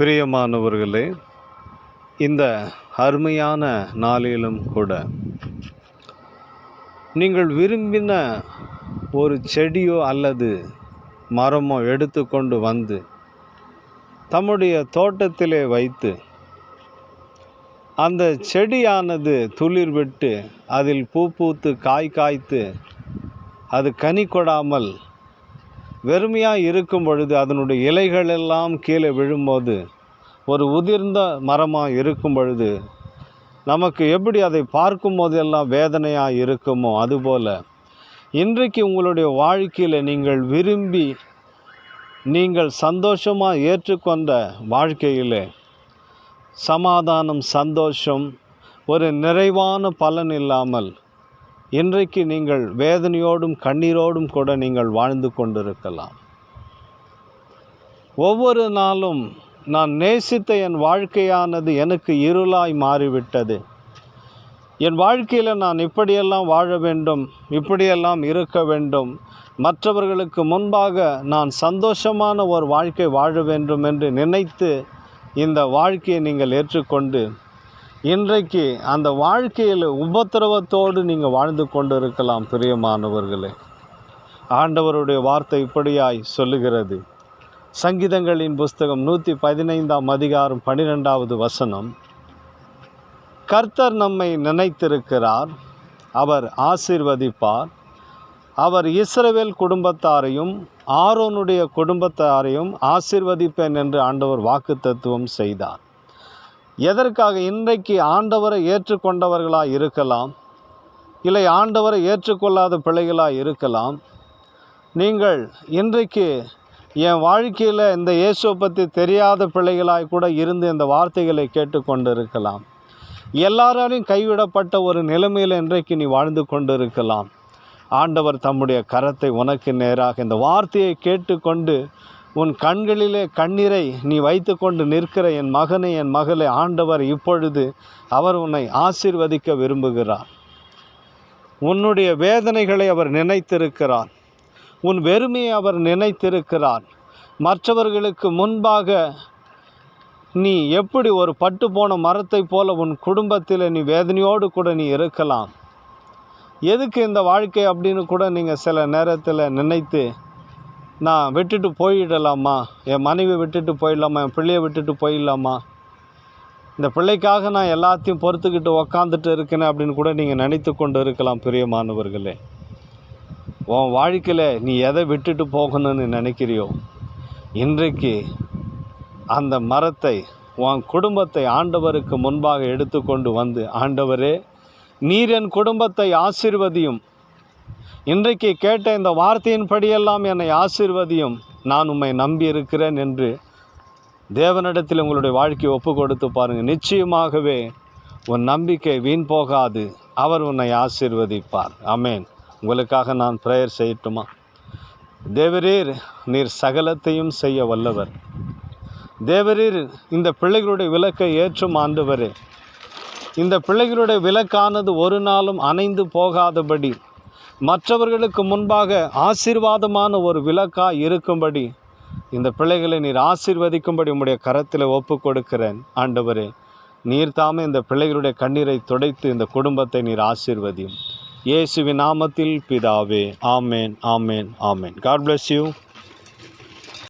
பிரியமானவர்களே இந்த அருமையான நாளிலும் கூட நீங்கள் விரும்பின ஒரு செடியோ அல்லது மரமோ எடுத்துக்கொண்டு வந்து தம்முடைய தோட்டத்திலே வைத்து அந்த செடியானது துளிர் விட்டு அதில் பூ பூத்து காய் காய்த்து அது கனி கொடாமல் வெறுமையாக இருக்கும் பொழுது அதனுடைய இலைகள் எல்லாம் கீழே விழும்போது ஒரு உதிர்ந்த மரமாக இருக்கும் பொழுது நமக்கு எப்படி அதை பார்க்கும் போதெல்லாம் வேதனையாக இருக்குமோ அதுபோல் இன்றைக்கு உங்களுடைய வாழ்க்கையில் நீங்கள் விரும்பி நீங்கள் சந்தோஷமாக ஏற்றுக்கொண்ட வாழ்க்கையிலே சமாதானம் சந்தோஷம் ஒரு நிறைவான பலன் இல்லாமல் இன்றைக்கு நீங்கள் வேதனையோடும் கண்ணீரோடும் கூட நீங்கள் வாழ்ந்து கொண்டிருக்கலாம். ஒவ்வொரு நாளும் நான் நேசித்த என் வாழ்க்கையானது எனக்கு இருளாய் மாறிவிட்டது. என் வாழ்க்கையில் நான் இப்படியெல்லாம் வாழ வேண்டும் இப்படியெல்லாம் இருக்க வேண்டும். மற்றவர்களுக்கு முன்பாக நான் சந்தோஷமான ஒரு வாழ்க்கை வாழ வேண்டும் என்று நினைத்து இந்த வாழ்க்கையை நீங்கள் ஏற்றுக்கொண்டு இன்றைக்கு அந்த வாழ்க்கையில் உபத்திரவத்தோடு நீங்கள் வாழ்ந்து கொண்டு இருக்கலாம் பிரியமானவர்களே. ஆண்டவருடைய வார்த்தை இப்படியாய் சொல்லுகிறது. சங்கீதங்களின் புஸ்தகம் நூற்றி பதினைந்தாம் அதிகாரம் பன்னிரெண்டாவது வசனம். கர்த்தர் நம்மை நினைத்திருக்கிறார் அவர் ஆசீர்வதிப்பார். அவர் இஸ்ரவேல் குடும்பத்தாரையும் ஆரோனுடைய குடும்பத்தாரையும் ஆசிர்வதிப்பேன் என்று ஆண்டவர் வாக்குத்தத்துவம் செய்தார். எதற்காக இன்றைக்கு ஆண்டவரை ஏற்றுக்கொண்டவர்களாக இருக்கலாம்? இல்லை ஆண்டவரை ஏற்றுக்கொள்ளாத பிள்ளைகளாக இருக்கலாம். நீங்கள் இன்றைக்கு என் வாழ்க்கையில் இந்த இயேசுவை பற்றி தெரியாத பிள்ளைகளாய் கூட இருந்து இந்த வார்த்தைகளை கேட்டுக்கொண்டு இருக்கலாம் எல்லாராலையும் கைவிடப்பட்ட ஒரு நிலைமையில் இன்றைக்கு நீ வாழ்ந்து கொண்டு இருக்கலாம் ஆண்டவர் தம்முடைய கரத்தை உனக்கு நேராக இந்த வார்த்தையை கேட்டுக்கொண்டு உன் கண்களிலே கண்ணீரை நீ வைத்துக்கொண்டு நிற்கிற என் மகனை என் மகளை ஆண்டவர் இப்பொழுது அவர் உன்னை ஆசீர்வதிக்க விரும்புகிறார். உன்னுடைய வேதனைகளை அவர் நினைத்திருக்கிறார். உன் வெறுமையை அவர் நினைத்திருக்கிறார். மற்றவர்களுக்கு முன்பாக நீ எப்படி ஒரு பட்டு போன மரத்தை போல உன் குடும்பத்தில் நீ வேதனையோடு கூட நீ இருக்கலாம். எதுக்கு இந்த வாழ்க்கை அப்படின்னு கூட நீங்கள் சில நேரத்தில் நினைத்து நான் விட்டுட்டு போயிடலாமா? என் மனைவி விட்டுட்டு போயிடலாமா? என் பிள்ளையை விட்டுட்டு போயிடலாமா? இந்த பிள்ளைக்காக நான் எல்லாத்தையும் பொறுத்துக்கிட்டு உக்காந்துட்டு இருக்கேன் அப்படின்னு கூட நீங்கள் நினைத்து கொண்டு இருக்கலாம் பிரியமானவர்களே. உன் வாழ்க்கையில் நீ எதை விட்டுட்டு போகணும்னு நினைக்கிறியோ? இன்றைக்கு அந்த மரத்தை உன் குடும்பத்தை ஆண்டவருக்கு முன்பாக எடுத்துக்கொண்டு வந்து ஆண்டவரே நீர் என் குடும்பத்தை ஆசிர்வதியும். இன்றைக்கு கேட்ட இந்த வார்த்தையின்படியெல்லாம் என்னை ஆசிர்வதியும். நான் உம்மை நம்பி இருக்கிறேன் என்று தேவனிடத்தில் உங்களுடைய வாழ்க்கையை ஒப்பு கொடுத்து பாருங்கள். நிச்சயமாகவே உன் நம்பிக்கை வீண் போகாது. அவர் உன்னை ஆசீர்வதிப்பார். அமேன் உங்களுக்காக நான் ப்ரேயர் செய்யட்டுமா? தேவரீர் நீர் சகலத்தையும் செய்ய வல்லவர். தேவரீர் இந்த பிள்ளைகளுடைய விளக்கை ஏற்றும் ஆண்டவரே. இந்த பிள்ளைகளுடைய விளக்கானது ஒரு நாளும் அணைந்து போகாதபடி மற்றவர்களுக்கு முன்பாக ஆசீர்வாதமான ஒரு விளக்காக இருக்கும்படி இந்த பிள்ளைகளை நீர் ஆசீர்வதிக்கும்படி உம்முடைய கரத்தில் ஒப்பு கொடுக்கிறேன் ஆண்டவரே நீர் தாமே இந்த பிள்ளைகளுடைய கண்ணீரை துடைத்து இந்த குடும்பத்தை நீர் ஆசீர்வதியும். இயேசுவின் நாமத்தில் பிதாவே ஆமேன் ஆமேன் ஆமேன். God bless you